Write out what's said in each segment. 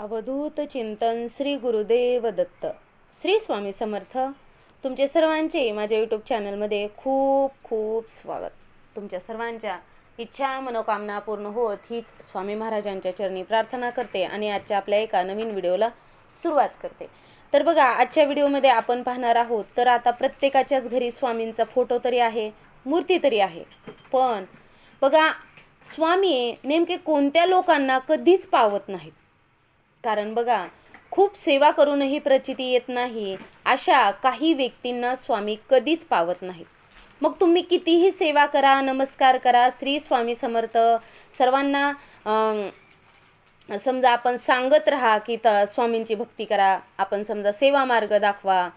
अवधूत चिंतन श्री गुरुदेव दत्त. श्री स्वामी समर्थ. तुमचे सर्वांचे माझ्या यूट्यूब चॅनलमध्ये खूप खूप स्वागत. तुमच्या सर्वांच्या इच्छा मनोकामना पूर्ण होत हीच स्वामी महाराजांच्या चरणी प्रार्थना करते आणि आजच्या आपल्या एका नवीन व्हिडिओला सुरुवात करते. तर बघा आजच्या व्हिडिओमध्ये आपण पाहणार आहोत तर आता प्रत्येकाच्याच घरी स्वामींचा फोटो तरी आहे मूर्ती तरी आहे. पण बघा स्वामी नेमके कोणत्या लोकांना कधीच पावत नाहीत. कारण बघा खूप सेवा करूनही प्रचिती येत नाही अशा काही व्यक्तींना स्वामी कधीच पावत नाहीत. मग तुम्ही कितीही सेवा करा नमस्कार करा श्री स्वामी समर्थ सर्वांना समजा आपण सांगत राहा की त स्वामींची भक्ती करा आपण समजा सेवा मार्ग दाखवा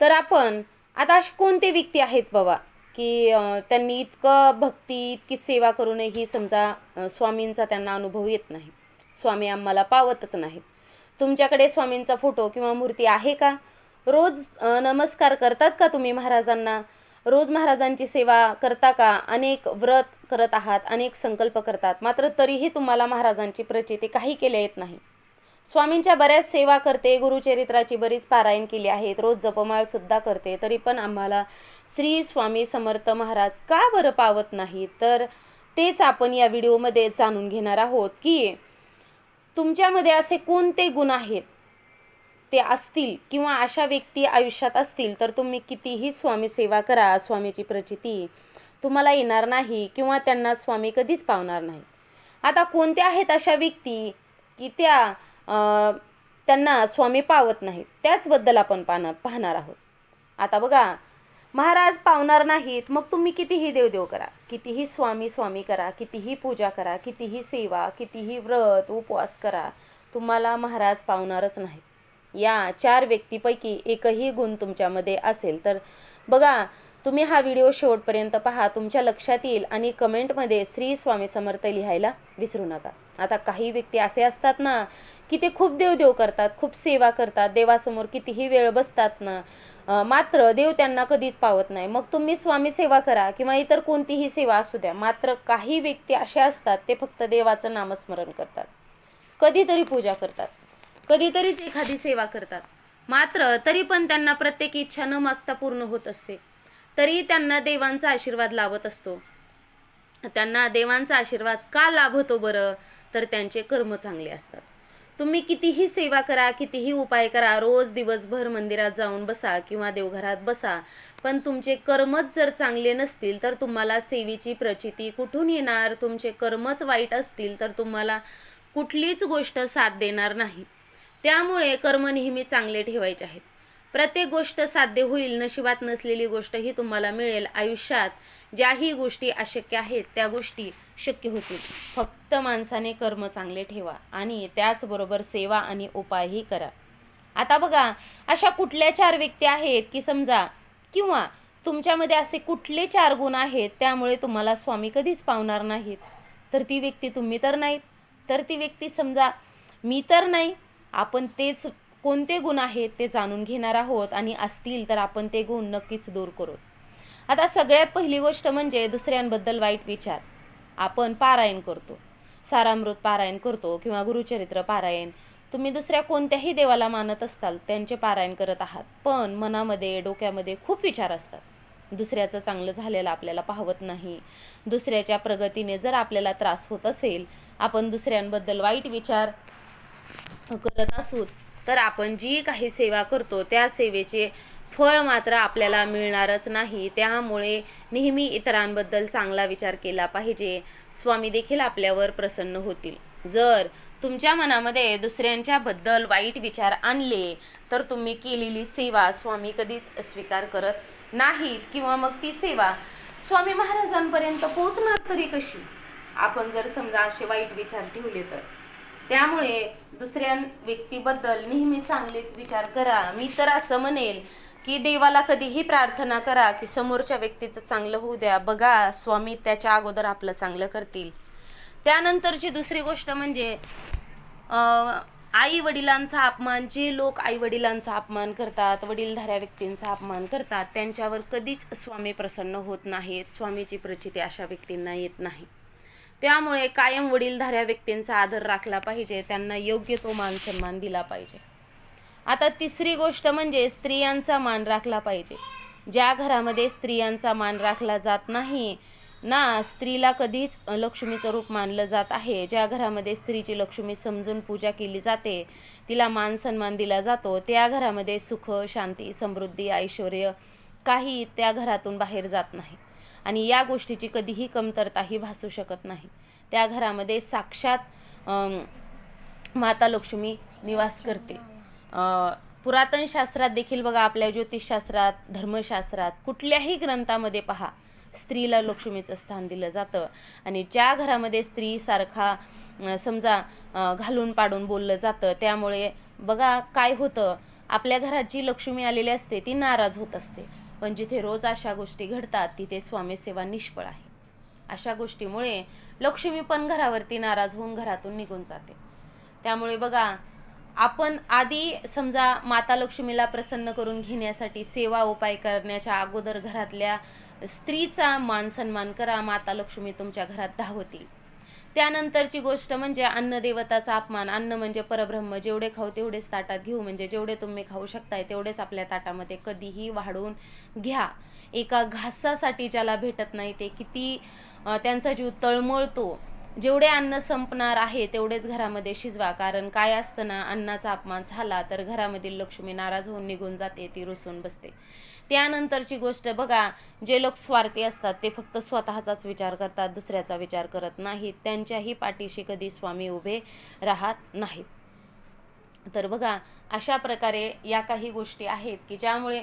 तर आपण आता असे कोणते व्यक्ती आहेत बाबा की त्यांनी इतकं भक्ती इतकी सेवा करूनही समजा स्वामींचा त्यांना अनुभव येत नाही? स्वामी आम्हाला पावतच नाहीत. तुमच्याकडे स्वामींचा फोटो किंवा मूर्ती आहे का? रोज नमस्कार करतात का तुम्ही महाराजांना? रोज महाराजांची सेवा करता का? अनेक व्रत करत आहात अनेक संकल्प करतात. मात्र तरीही तुम्हाला महाराजांची प्रचिती काही केल्या येत नाही. स्वामींच्या बऱ्याच सेवा करते गुरुचरित्राची बरीच पारायण केली आहेत रोज जपमाळसुद्धा करते. तरी पण आम्हाला श्री स्वामी समर्थ महाराज का बरं पावत नाही तर तेच आपण या व्हिडिओमध्ये जाणून घेणार आहोत की तुमच्यामध्ये असे कोणते गुण आहेत? ते असतील किंवा अशा व्यक्ती आयुष्यात असतील तर तुम्ही कितीही स्वामी सेवा करा स्वामीची प्रचिती तुम्हाला येणार नाही किंवा त्यांना स्वामी कधीच पावणार नाही. आता कोणत्या आहेत अशा व्यक्ती की त्या त्यांना स्वामी पावत नाहीत? त्याचबद्दल आपण पाहणार पाहणार आहोत. आता बघा महाराज पावणार नाहीत मग तुम्ही कितीही देवदेव करा. कितीही स्वामी स्वामी करा कितीही पूजा करा कितीही सेवा कितीही व्रत उपवास करा तुम्हाला महाराज पावणारच नाहीत. या चार व्यक्तीपैकी एकही गुण तुमच्यामध्ये असेल तर बघा तुम्ही हा व्हिडिओ शेवटपर्यंत पहा तुमच्या लक्षात येईल आणि कमेंटमध्ये श्री स्वामी समर्थ लिहायला विसरू नका. आता काही व्यक्ती असे असतात ना की ते खूप देवदेव करतात खूप सेवा करतात देवासमोर कितीही वेळ बसतात ना मात्र देव त्यांना कधीच पावत नाही. मग तुम्ही स्वामी सेवा करा किंवा इतर कोणतीही सेवा असू द्या मात्र काही व्यक्ती असे असतात ते फक्त देवाचं नामस्मरण करतात. कधीतरी पूजा करतात. कधीतरीच एखादी सेवा करतात. मात्र तरी पण त्यांना प्रत्येक इच्छा न मागता पूर्ण होत असते. तरी त्यांना देवांचा आशीर्वाद लाभत असतो. त्यांना देवांचा आशीर्वाद का लाभतो बरं? तर त्यांचे कर्म चांगले असतात. तुम्ही कितीही सेवा करा कितीही उपाय करा रोज दिवसभर मंदिरात जाऊन बसा किंवा देवघरात बसा पण तुमचे कर्मच जर चांगले नसतील तर तुम्हाला सेवेची प्रचिती कुठून येणार? तुमचे कर्मच वाईट असतील तर तुम्हाला कुठलीच गोष्ट साथ देणार नाही. त्यामुळे कर्म नेहमी चांगले ठेवायचे आहेत. प्रत्येक गोष्ट साध्य होईल नशिबात नसलेली गोष्ट ही तुम्हाला मिळेल आयुष्यात. ज्याही गोष्टी अशक्य आहेत त्या गोष्टी शक्य होतील. फक्त माणसाने कर्म चांगले ठेवा आणि त्याचबरोबर सेवा आणि उपायही करा. आता बघा अशा कुठल्या चार व्यक्ती आहेत की समजा किंवा तुमच्यामध्ये असे कुठले चार गुण आहेत त्यामुळे तुम्हाला स्वामी कधीच पावणार नाहीत. तर ती व्यक्ती तुम्ही तर नाहीत. तर ती व्यक्ती समजा मी तर नाही आपण तेच कोणते गुण आहेत ते जाणून घेणार आहोत आणि असतील तर आपण ते गुण नक्कीच दूर करू. आता सगळ्यात पहिली गोष्ट म्हणजे दुसऱ्यांबद्दल वाईट विचार. आपण पारायण करतो. सारामृत पारायण करतो किंवा गुरुचरित्र पारायण. तुम्ही दुसऱ्या कोणत्याही देवाला मानत असताल त्यांचे पारायण करत आहात. पण मनामध्ये डोक्यामध्ये खूप विचार असतात. दुसऱ्याचं चांगलं झालेलं आपल्याला पाहवत नाही. दुसऱ्याच्या प्रगतीने जर आपल्याला त्रास होत असेल आपण दुसऱ्यांबद्दल वाईट विचार करत असू तर आपण जी काही सेवा करतो त्या सेवेचे फळ मात्र आपल्याला मिळणारच नाही. त्यामुळे नेहमी इतरांबद्दल चांगला विचार केला पाहिजे. स्वामी देखील आपल्यावर प्रसन्न होतील. जर तुमच्या मनामध्ये दुसऱ्यांच्याबद्दल वाईट विचार आणले तर तुम्ही केलेली सेवा स्वामी कधीच स्वीकार करत नाहीत किंवा मग ती सेवा स्वामी महाराजांपर्यंत पोहोचणार तरी कशी? आपण जर समजा असे वाईट विचार ठेवले तर. त्यामुळे दुसऱ्या व्यक्तीबद्दल नेहमी चांगलेच विचार करा. मी तर असं म्हणेल की देवाला कधीही प्रार्थना करा की समोरच्या व्यक्तीचं चांगलं होऊ द्या. बघा स्वामी त्याच्या अगोदर आपलं चांगलं करतील. त्यानंतरची दुसरी गोष्ट म्हणजे आई वडिलांचा अपमान जे लोक आई वडिलांचा अपमान करतात वडीलधाऱ्या व्यक्तींचा अपमान करतात त्यांच्यावर कधीच स्वामी प्रसन्न होत नाहीत. स्वामीची प्रचिती अशा व्यक्तींना येत नाही. त्यामुळे कायम वडीलधाऱ्या व्यक्तींचा आदर राखला पाहिजे त्यांना योग्य तो मान सन्मान दिला पाहिजे. आता तिसरी गोष्ट म्हणजे स्त्रियांचा मान राखला पाहिजे. ज्या घरामध्ये स्त्रियांचा मान राखला जात नाही ना स्त्रीला कधीच लक्ष्मीचं रूप मानलं जात आहे. ज्या घरामध्ये स्त्रीची लक्ष्मी समजून पूजा केली जाते तिला मान सन्मान दिला जातो. त्या घरामध्ये सुख शांती समृद्धी ऐश्वर काही त्या घरातून बाहेर जात नाही. आणि या गोष्टीची कधीही कमतरताही भासू शकत नाही. त्या घरामध्ये साक्षात माता लक्ष्मी निवास करते. पुरातन शास्त्रात देखील बघा आपल्या ज्योतिषशास्त्रात धर्मशास्त्रात कुठल्याही ग्रंथामध्ये पहा स्त्रीला लक्ष्मीचं स्थान दिलं जातं. आणि ज्या घरामध्ये स्त्री सारखा समजा घालून पाडून बोललं जातं त्यामुळे बघा काय होतं आपल्या घरात जी लक्ष्मी आलेली असते ती नाराज होत असते. पण जिथे रोज अशा गोष्टी घडतात तिथे स्वामी सेवा निष्फळ आहे. अशा गोष्टीमुळे लक्ष्मी पण घरावरती नाराज होऊन घरातून निघून जाते. त्यामुळे बघा आपण आधी समजा माता लक्ष्मीला प्रसन्न करून घेण्यासाठी सेवा उपाय करण्याच्या अगोदर घरातल्या स्त्रीचा मान सन्मान करा माता लक्ष्मी तुमच्या घरात धावतील. त्यानंतरची गोष्ट म्हणजे अन्नदेवताचा अपमान अन्न म्हणजे परब्रह्म जेवढे खाऊ तेवढेच ताटात घेऊ म्हणजे जेवढे तुम्ही खाऊ शकताय तेवढेच आपल्या ताटामध्ये कधीही वाढवून घ्या. एका घासासाठी ज्याला भेटत नाही ते किती त्यांचा जीव तळमळतो. जेवढे अन्न संपणार आहे तेवढेच घरामध्ये शिजवा. कारण काय असतं ना अन्नाचा अपमान झाला तर घरामधील लक्ष्मी नाराज होऊन निघून जाते ती रुसून बसते. त्यानंतरची गोष्ट बघा जे लोक स्वार्थी असतात ते फक्त स्वतःचाच विचार करतात दुसऱ्याचा विचार करत नाहीत. त्यांच्याही पाठीशी कधी स्वामी उभे राहत नाहीत. तर बघा अशा प्रकारे या काही गोष्टी आहेत की ज्यामुळे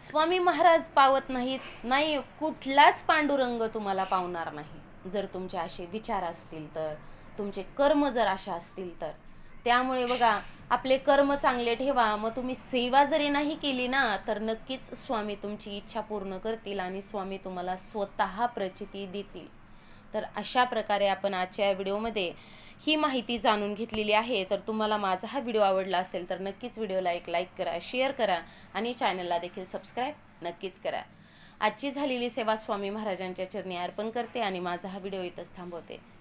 स्वामी महाराज पावत नाहीत नाही कुठलाच पांडुरंग तुम्हाला पावणार नाही. जर तुमचे असे विचार असतील तर तुमचे कर्म जर अशा असतील तर. त्यामुळे बघा आपले कर्म चांगले ठेवा मग तुम्ही सेवा जरी नाही केली ना तर नक्कीच स्वामी तुमची इच्छा पूर्ण करतील आणि स्वामी तुम्हाला स्वतः प्रचिती देतील. तर अशा प्रकारे आपण आजच्या व्हिडिओमध्ये ही माहिती जाणून घेतलेली आहे. तर तुम्हाला माझा हा व्हिडिओ आवडला असेल तर नक्कीच व्हिडिओला एक लाईक करा शेअर करा आणि चॅनलला देखील सबस्क्राईब नक्कीच करा. आजची झालेली सेवा स्वामी महाराजांच्या चरणी अर्पण करते आणि माझा हा व्हिडिओ इथंच थांबवते.